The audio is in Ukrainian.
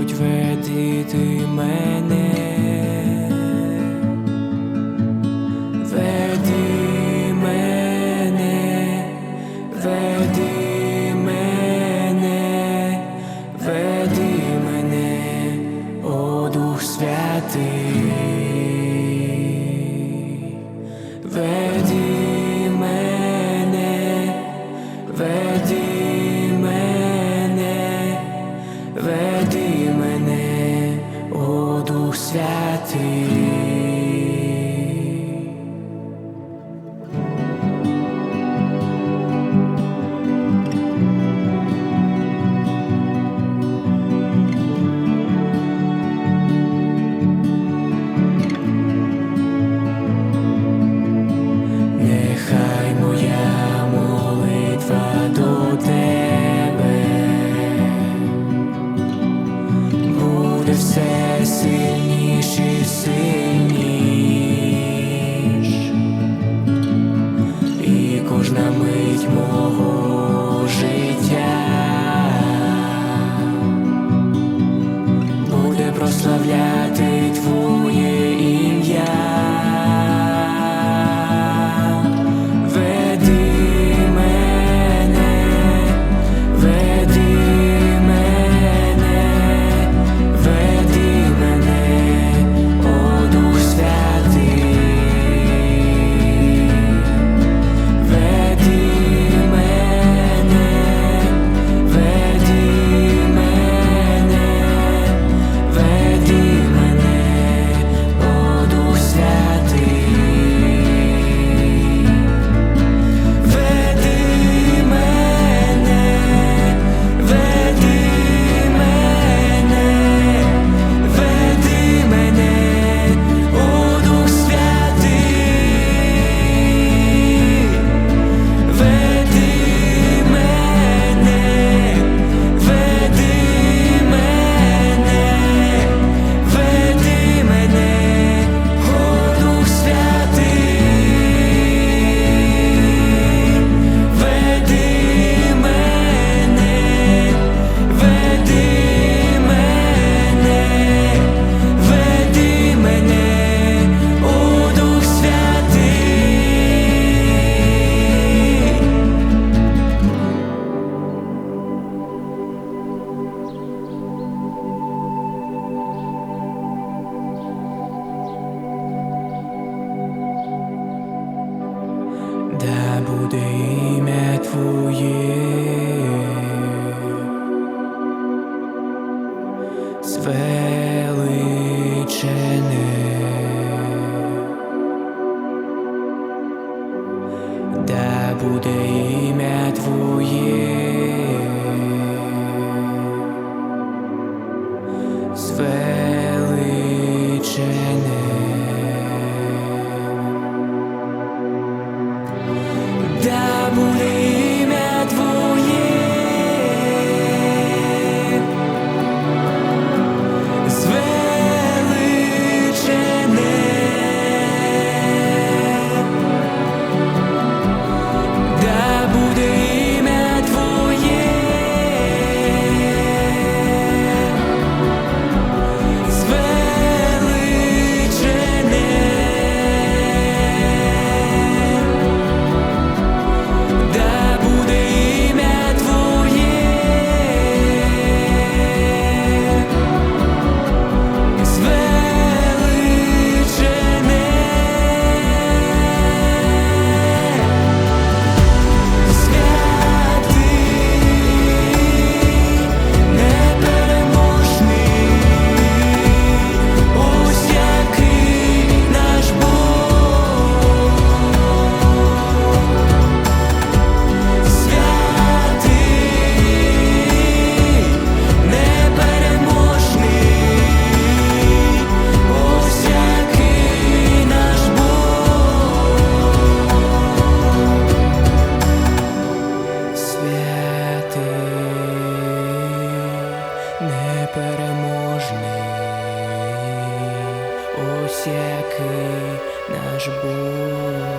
Господь веди ти мене, веди мене, веди мене, веди мене, о Дух Святий, веди. Святий. прославляти. буде ім'я Твоє. Música